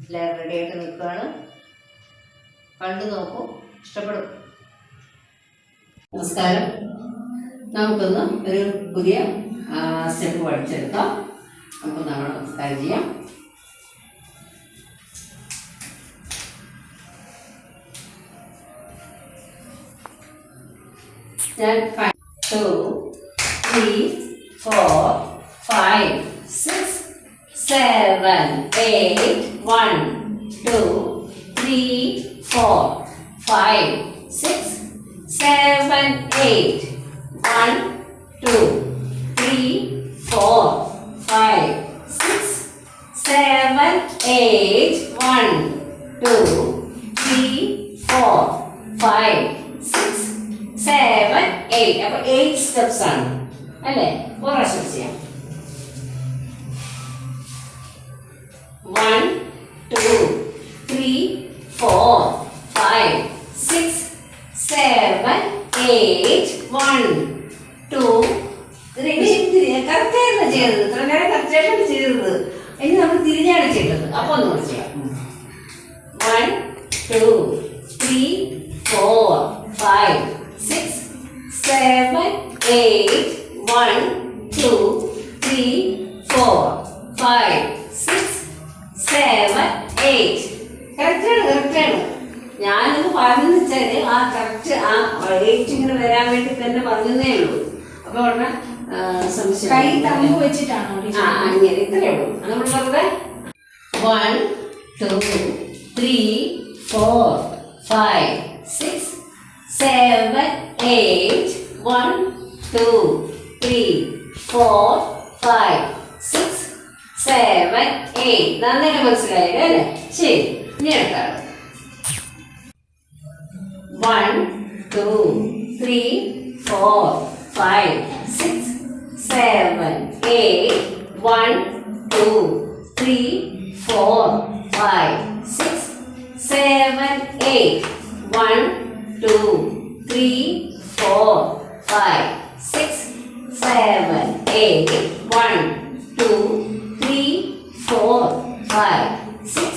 എല്ലാവരും റെഡി ആയിട്ട് നിൽക്കുകയാണ്. കണ്ടു നോക്കൂ. ഇഷ്ടപ്പെടും. നമസ്കാരം. നമുക്കൊന്ന് ഒരു പുതിയ സ്റ്റെപ്പ് പഠിച്ചെടുക്കാം. നമുക്ക് നമ്മൾ നമസ്കാരം ചെയ്യാം. ഞാൻ two three four five six seven, eight, one, two, three, four, five, six, seven, eight, one, two, three, four, five, six, seven, eight, one, two, three, four, five, six, seven, eight. അപ്പൊ eight steps ആണ് അല്ലേ ചെയ്തത്. ഇനി നമ്മൾ തിരിഞ്ഞാണ് ചെയ്തത് അപ്പൊ ഒന്ന് ചെയ്യാം. One two three four five six seven eight one two three four five six seven eight കറക്റ്റാണ് കറക്റ്റാണ് ഞാനത് പറഞ്ഞു വെച്ചാൽ ആ കറക്റ്റ് ആ എയ്റ്റ് ഇങ്ങനെ വരാൻ വേണ്ടി തന്നെ പറഞ്ഞതേ ഉള്ളൂ. അപ്പൊ ഉടനെ കൈ തമ്പ് വെച്ചിട്ടാണോ അങ്ങനെ ഇത്രയേ ഉള്ളൂ. നമ്മൾ വെറുതെ one two three four five six seven eight one two three four five six seven eight നന്നായിട്ട് മനസ്സിലായത് അല്ലേ? ശരി ഇനി അടുത്താണ് one two three four five seven eight, one, two, three, four, five, six, seven, eight, one, two, three, four, five, six, seven, eight, one, two, three, four, five, six,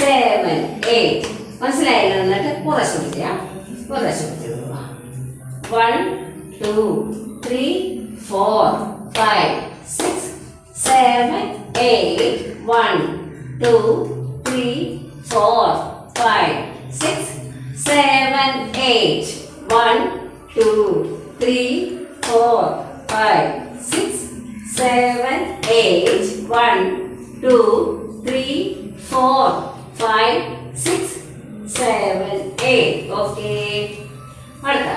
seven, eight. മനസ്സിലായില്ല എന്നിട്ട് കുറച്ച് ചെയ്യാം കുറച്ച് കൊടുക്കുക one two two three, four, five, six, seven, eight. One, two, three, four, five, six, seven, eight. One, two, three, four, five, six, seven, eight. Okay. അടുത്ത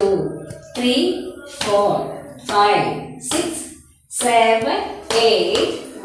two three four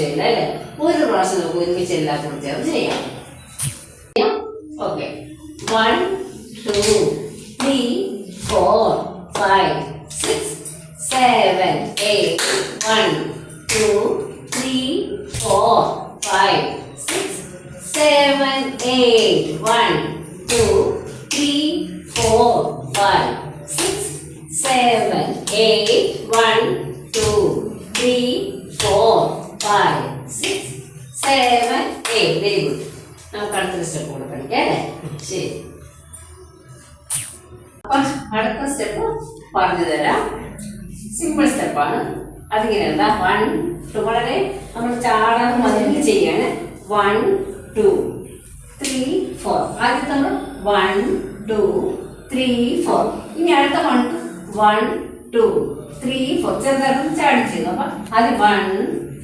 ആർക്കും സംശയമില്ല അല്ലേ ഒരു പ്രാവശ്യം നമുക്ക് ഒരുമിച്ച് എല്ലാം കൂടി ചേർന്ന് ചെയ്യാം. Okay one two three four five six seven eight one two three four five six seven eight one two three four five six seven eight one two three four five six seven eight very good നമുക്ക് അടുത്ത step കൂടെ പഠിക്കാം അല്ലേ? ശരി. അപ്പൊ അടുത്ത step പറഞ്ഞു തരാം. സിമ്പിൾ സ്റ്റെപ്പാണ് അതിങ്ങനെയല്ല വൺ ടു വളരെ നമ്മൾ ചാടാതെ മതിൽ ചെയ്യാണ്. വൺ ടു ത്രീ ഫോർ ആദ്യത്തെ നമ്മൾ വൺ ടു ത്രീ ഫോർ ഇനി അടുത്ത one one two three four ചെറുതായിട്ട് ചാടി ചെയ്യുന്നു അപ്പൊ അത് one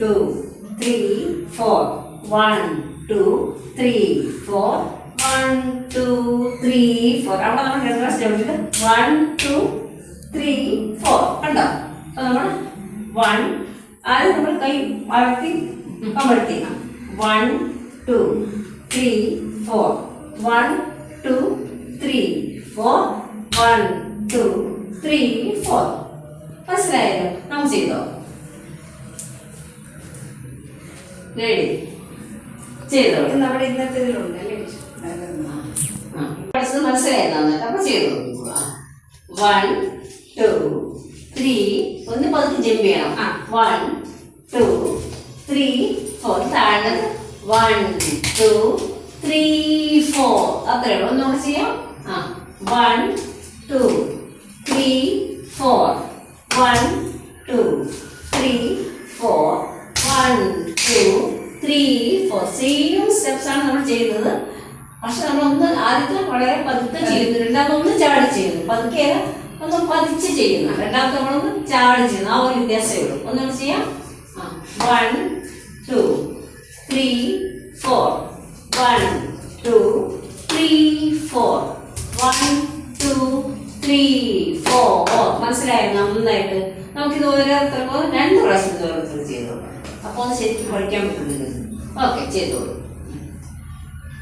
two three four one two three four one two three four അവിടെ നമ്മൾ രണ്ട് പ്രാവശ്യം ചവിട്ടിട്ട് വൺ ടു ത്രീ ഫോർ കണ്ടോ? അപ്പൊ നമ്മൾ വൺ ആദ്യം നമ്മൾ കൈ വളർത്തി അമർത്തി. One two three four one two three four one two three four മനസ്സിലായല്ലോ? നമുക്ക് ചെയ്തോ? റെഡി ചെയ്തോ? ഇത് നമ്മുടെ ഇന്നത്തെ ഇതിലുണ്ട് അല്ലേ? പഠിച്ചത് മനസ്സിലായി നന്നായിട്ട് അപ്പൊ ചെയ്തു? വൺ ടു ത്രീ ഒന്ന് പതുക്കെ ജമ്പ് ചെയ്യണം. ആ. വൺ ടു ത്രീ ഫോർ താഴെ വൺ ടു ത്രീ ഫോർ അത്രേ ഉള്ളൂ. ഒന്നുകൂടെ ചെയ്യാം. ആ. One two three four one two three four one two three four same steps ആണ് നമ്മൾ ചെയ്തത്. പക്ഷെ നമ്മളൊന്ന് ആദ്യത്തെ വളരെ പതുക്കെ ചെയ്യുന്നു. രണ്ടാമതൊന്ന് ഒന്ന് ചാടി ചെയ്യുന്നു. പതുക്കെ ഒന്ന് പതിച്ച് ചെയ്യുന്നു. രണ്ടാമത്തെ നമ്മളൊന്ന് ചാടി ചെയ്യുന്നു. ആ ഒരു വ്യത്യാസമേ ഉള്ളൂ. ഒന്നുകൂടി ചെയ്യാം. One two three four one two three four one two three four ഓ മനസ്സിലായോ? നന്നായിട്ട്. നമുക്കിത് ഓരോരുത്തർക്കും രണ്ട് പ്രാവശ്യം ഓരോരുത്തർ ചെയ്തോളൂ അപ്പോൾ ഒന്ന് ശരിക്കും പഠിക്കാൻ പറ്റുന്നില്ല ഓക്കെ ചെയ്തോളൂ.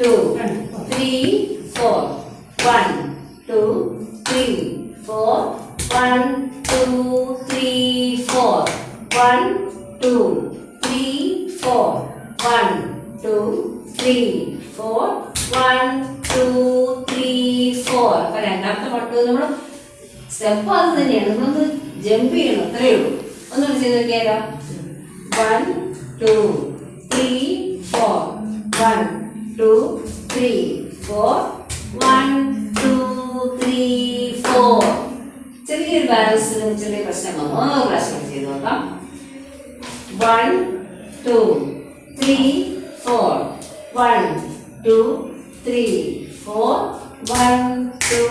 Two three four one two three four one two three four one two three four one two three four one two three four അപ്പൊ രണ്ടാമത്തെ പട്ട് നമ്മൾ സ്റ്റെപ്പ് അത് തന്നെയാണ്. നമ്മളൊന്ന് ജമ്പ് ചെയ്യണം. അത്രയേ ഉള്ളൂ. ഒന്നുകൂടി ചെയ്ത് നോക്കിയാലോ? One two three four one two three, four. One, two, three, four. ചെറിയൊരു ബാലൻസിന് ചെറിയ പ്രശ്നം വന്നു ഒന്ന് പ്രാവശ്യം ചെയ്ത് നോക്കാം. One two three four one two three four one two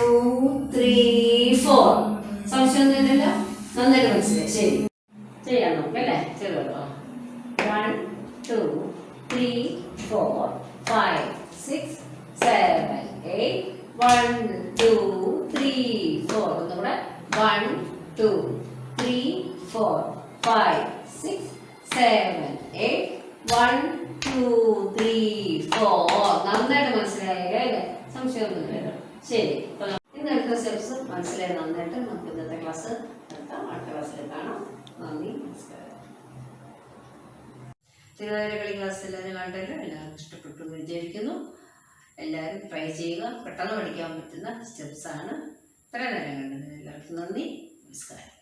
three four സംശയമൊന്നുമില്ലല്ലോ നന്നായിട്ട് മനസ്സിലായി. ശരി ചെയ്യാൻ നോക്കാം അല്ലേ ചെറുതോ one two three four five six seven eight one two three four ഒന്നുകൂടെ one two three four five six seven eight one two three four നന്നായിട്ട് മനസ്സിലായല്ലേ അല്ലേ? സംശയമൊന്നുമില്ലല്ലോ ശരി. ഇന്നത്തെ സ്റ്റെപ്സ് മനസ്സിലായി നന്നായിട്ട് നമുക്ക് ഇന്നത്തെ ക്ലാസ് നിർത്താം. അടുത്ത ക്ലാസ്സിൽ കാണാം. നന്ദി നമസ്കാരം. തിരുവാതിര കളി ക്ലാസ് എല്ലാവരും കണ്ടല്ലോ? എല്ലാവർക്കും ഇഷ്ടപ്പെട്ടു വിചാരിക്കുന്നു. എല്ലാവരും ട്രൈ ചെയ്യുക. പെട്ടെന്ന് പഠിക്കാൻ പറ്റുന്ന സ്റ്റെപ്സാണ് ഇത്രയും ഇത്ര നേരം കണ്ടത് എല്ലാവർക്കും നന്ദി. നമസ്കാരം.